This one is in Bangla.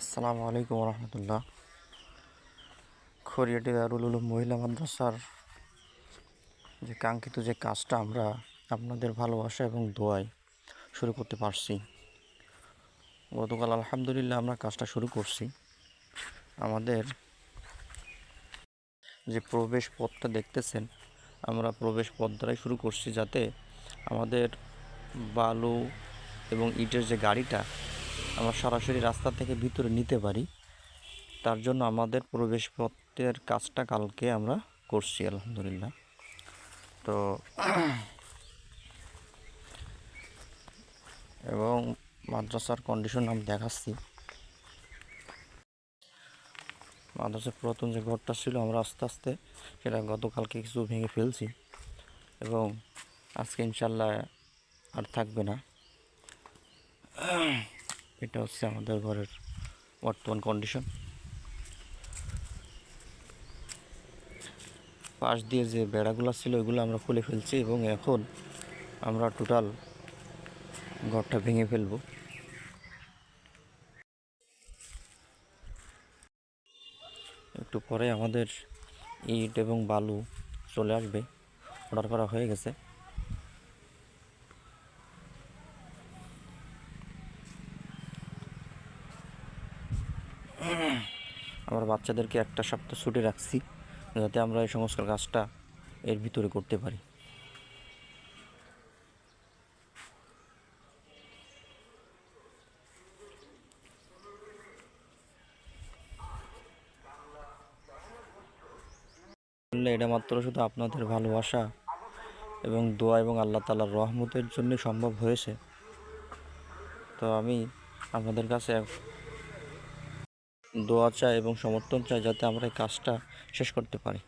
আসসালামু আলাইকুম রহমতুল্লাহ। খড়িয়াটি দারুল উলুম মহিলা মাদ্রাসার যে কাঙ্ক্ষিত যে কাজটা আমরা আপনাদের ভালোবাসা এবং দোয়ায় শুরু করতে পারছি। গতকাল আলহামদুলিল্লাহ আমরা কাজটা শুরু করছি। আমাদের যে প্রবেশ পথটা দেখতেছেন, আমরা প্রবেশ পথ দ্বারাই শুরু করছি যাতে আমাদের বালু এবং ইটের যে গাড়িটা আমরা সরাসরি রাস্তা থেকে ভিতরে নিতে পারি। তার জন্য আমাদের প্রবেশ পথের কাজটা কালকে আমরা করছি, আলহামদুলিল্লাহ। তো এবং মাদ্রাসার কন্ডিশন আমি দেখাচ্ছি। মাদ্রাসার পুরাতন যে ঘরটা ছিল, আমরা আস্তে আস্তে সেটা গতকালকে কিছু ভেঙে ফেলছি এবং আজকে ইনশাল্লাহ আর থাকবে না। এটা হচ্ছে আমাদের ঘরের বর্তমান কন্ডিশন পাশ দিয়ে যে বেড়াগুলো ছিল, ওইগুলো আমরা খুলে ফেলছি এবং এখন আমরা টোটাল ঘরটা ভেঙে ফেলব। একটু পরে আমাদের ইট এবং বালু চলে আসবে, অর্ডার করা হয়ে গেছে। আমার বাচ্চাদেরকে একটা সপ্তাহ ছুটে রাখছি, যাতে আমরা এই সংস্কার কাজটা এর ভিতরে করতে পারি। এটা মাত্র শুধু আপনাদের ভালোবাসা এবং দোয়া এবং আল্লাহ তালার রহমতের জন্য সম্ভব হয়েছে। তো আমি আপনাদের কাছে দোয়া চাই এবং সমর্থন চাই যাতে আমরা এই কাজটা শেষ করতে পারি।